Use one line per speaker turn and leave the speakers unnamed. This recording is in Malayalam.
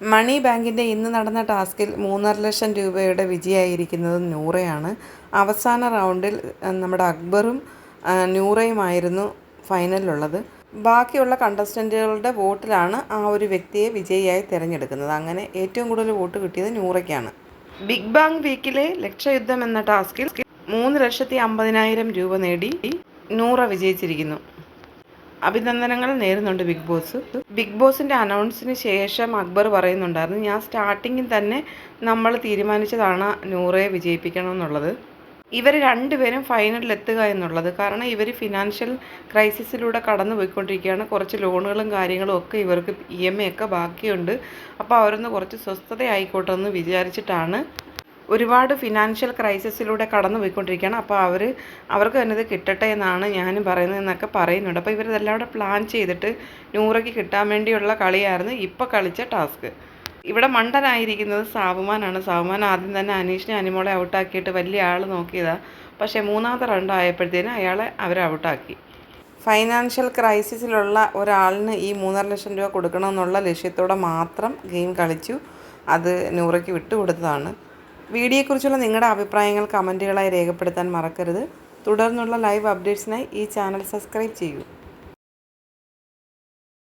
മണി ബാങ്കിന്റെ ഇന്ന് നടന്ന ടാസ്കിൽ മൂന്നര ലക്ഷം രൂപയുടെ വിജയായിരിക്കുന്നത് നൂറയാണ്. അവസാന റൗണ്ടിൽ നമ്മുടെ അക്ബറും നൂറയുമായിരുന്നു ഫൈനലിലുള്ളത്. ബാക്കിയുള്ള കണ്ടസ്റ്റന്റുകളുടെ വോട്ടിലാണ് ആ ഒരു വ്യക്തിയെ വിജയിയായി തിരഞ്ഞെടുക്കുന്നത്. അങ്ങനെ ഏറ്റവും കൂടുതൽ വോട്ട് കിട്ടിയത് നൂറയ്ക്കാണ്. ബിഗ് ബാങ് വീക്കിലെ ലക്ഷയുദ്ധം എന്ന ടാസ്കിൽ മൂന്ന് ലക്ഷത്തി അമ്പതിനായിരം രൂപ നേടി നൂറ വിജയിച്ചിരിക്കുന്നു. അഭിനന്ദനങ്ങൾ നേരുന്നുണ്ട് ബിഗ് ബോസ്. ബിഗ് ബോസിന്റെ അനൗൺസിന് ശേഷം അക്ബർ പറയുന്നുണ്ടായിരുന്നു ഞാൻ സ്റ്റാർട്ടിങ്ങിൽ തന്നെ നമ്മൾ തീരുമാനിച്ചതാണ് നൂറെ വിജയിപ്പിക്കണം എന്നുള്ളത് ഇവർ രണ്ടുപേരും ഫൈനലിൽ എത്തുക എന്നുള്ളത്. കാരണം ഇവർ ഫിനാൻഷ്യൽ ക്രൈസിസിലൂടെ കടന്നു പോയിക്കൊണ്ടിരിക്കുകയാണ് കുറച്ച് ലോണുകളും കാര്യങ്ങളും ഒക്കെ ഇവർക്ക് ഇ എം ഐ ഒക്കെ ബാക്കിയുണ്ട്. അപ്പോൾ അവരൊന്ന് കുറച്ച് സ്വസ്ഥത ആയിക്കോട്ടെ എന്ന് വിചാരിച്ചിട്ടാണ് ഒരുപാട് ഫിനാൻഷ്യൽ ക്രൈസിസിലൂടെ കടന്നു പോയിക്കൊണ്ടിരിക്കുകയാണ് അപ്പോൾ അവർ അവർക്ക് തന്നെ ഇത് കിട്ടട്ടെ എന്നാണ് ഞാനും പറയുന്നതെന്നൊക്കെ പറയുന്നുണ്ട്. അപ്പോൾ ഇവരിതെല്ലാം കൂടെ പ്ലാൻ ചെയ്തിട്ട് നൂറയ്ക്ക് കിട്ടാൻ വേണ്ടിയുള്ള കളിയായിരുന്നു ഇപ്പോൾ കളിച്ച ടാസ്ക് ഇവിടെ മണ്ടനായിരിക്കുന്നത് സാവുമാനാണ് സാവുമാൻ ആദ്യം തന്നെ അനീഷിനെ അനിമോളെ ഔട്ടാക്കിയിട്ട് വലിയ ആൾ നോക്കിയതാണ് പക്ഷേ മൂന്നാമത്തെ റൗണ്ട് ആയപ്പോഴത്തേനും അയാളെ അവർ ഔട്ടാക്കി ഫൈനാൻഷ്യൽ ക്രൈസിസിലുള്ള ഒരാളിന് ഈ മൂന്നര ലക്ഷം രൂപ കൊടുക്കണമെന്നുള്ള ലക്ഷ്യത്തോടെ മാത്രം ഗെയിം കളിച്ചു. അത് നൂറയ്ക്ക് വിട്ടുകൊടുത്തതാണ്. വീഡിയോയെക്കുറിച്ചുള്ള നിങ്ങളുടെ അഭിപ്രായങ്ങൾ കമന്റുകളായി രേഖപ്പെടുത്താൻ മറക്കരുത്. തുടർന്നുള്ള ലൈവ് അപ്ഡേറ്റ്സിനായി ഈ ചാനൽ സബ്സ്ക്രൈബ് ചെയ്യൂ.